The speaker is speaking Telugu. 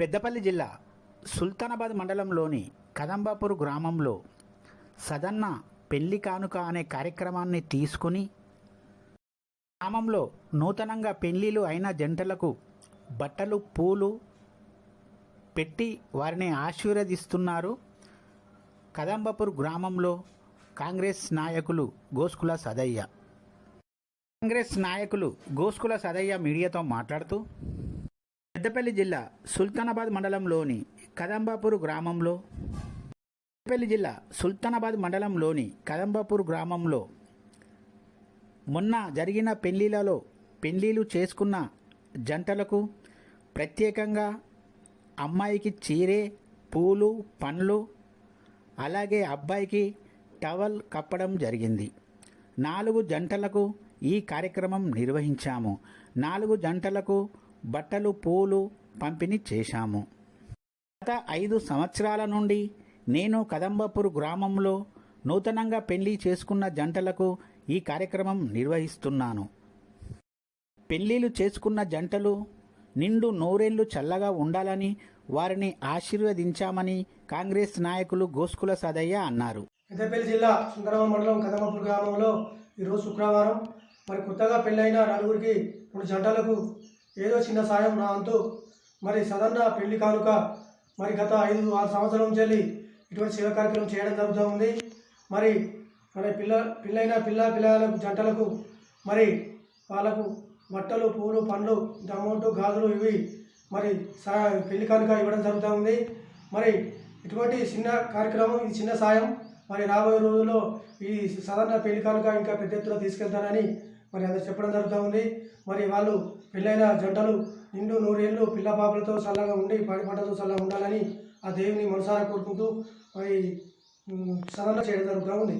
పెద్దపల్లి జిల్లా సుల్తానాబాద్ మండలంలోని కదంబాపూర్ గ్రామంలో సదన్న పెళ్ళి కానుక అనే కార్యక్రమాన్ని తీసుకుని గ్రామంలో నూతనంగా పెళ్ళిలు అయిన జంటలకు బట్టలు పూలు పెట్టి వారిని ఆశీర్వదిస్తున్నారు కదంబాపూర్ గ్రామంలో కాంగ్రెస్ నాయకులు గోస్కుల సదయ్య. కాంగ్రెస్ నాయకులు గోస్కుల సదయ్య మీడియాతో మాట్లాడుతూ పెద్దపల్లి జిల్లా సుల్తానాబాద్ మండలంలోని కదంబాపూర్ గ్రామంలో పెద్దపల్లి జిల్లా సుల్తానాబాద్ మండలంలోని కదంబాపూర్ గ్రామంలో మొన్న జరిగిన పెళ్ళిలలో పెళ్ళిలు చేసుకున్న జంటలకు ప్రత్యేకంగా అమ్మాయికి చీరే పూలు పండ్లు అలాగే అబ్బాయికి టవల్ కప్పడం జరిగింది. నాలుగు జంటలకు ఈ కార్యక్రమం నిర్వహించాము. నాలుగు జంటలకు బట్టలు పూలు పంపిణీ చేశాము. గత ఐదు సంవత్సరాల నుండి నేను కదంబపూర్ గ్రామంలో నూతనంగా పెళ్ళి చేసుకున్న జంటలకు ఈ కార్యక్రమం నిర్వహిస్తున్నాను. పెళ్ళిళ్ళు చేసుకున్న జంటలు నిండు నూరేళ్ళు చల్లగా ఉండాలని వారిని ఆశీర్వదించామని కాంగ్రెస్ నాయకులు గోస్కుల సదయ్య అన్నారు. పెద్దపల్లి జిల్లా సుందరమ మండలం కదమపూర్ గ్రామంలో ఈరోజు శుక్రవారం. మరి కొత్తగా పెళ్ళైన నలుగురికి రెండు జంటలకు ఏదో చిన్న సాయం నా అంతు. మరి సదన్న పెళ్ళి కానుక మరి గత ఐదు ఆరు సంవత్సరాల నుంచి వెళ్ళి ఇటువంటి సేవా కార్యక్రమం చేయడం జరుగుతూ ఉంది. మరి మరి పిల్ల పిల్లైన పిల్ల పిల్లలకు జంటలకు మరి వాళ్ళకు బట్టలు పూలు పండ్లు ఇంత గాజులు ఇవి మరి సా పెళ్ళి కానుక ఇవ్వడం జరుగుతూ ఉంది. మరి ఇటువంటి చిన్న కార్యక్రమం ఇది చిన్న సాయం. మరి రాబోయే రోజుల్లో ఈ సాధారణ పెళ్ళి కానుక ఇంకా పెద్ద ఎత్తున తీసుకెళ్తారని మరి అందరు చెప్పడం జరుగుతూ ఉంది. మరి వాళ్ళు పెళ్ళైన జంటలు నిండు నూరేళ్ళు పిల్ల పాపలతో చల్లగా ఉండి పాడి పంటతో చల్లగా ఉండాలని ఆ దేవుని మనసారా కోరుకుంటూ మరి సదన చేయడం జరుగుతూ ఉంది.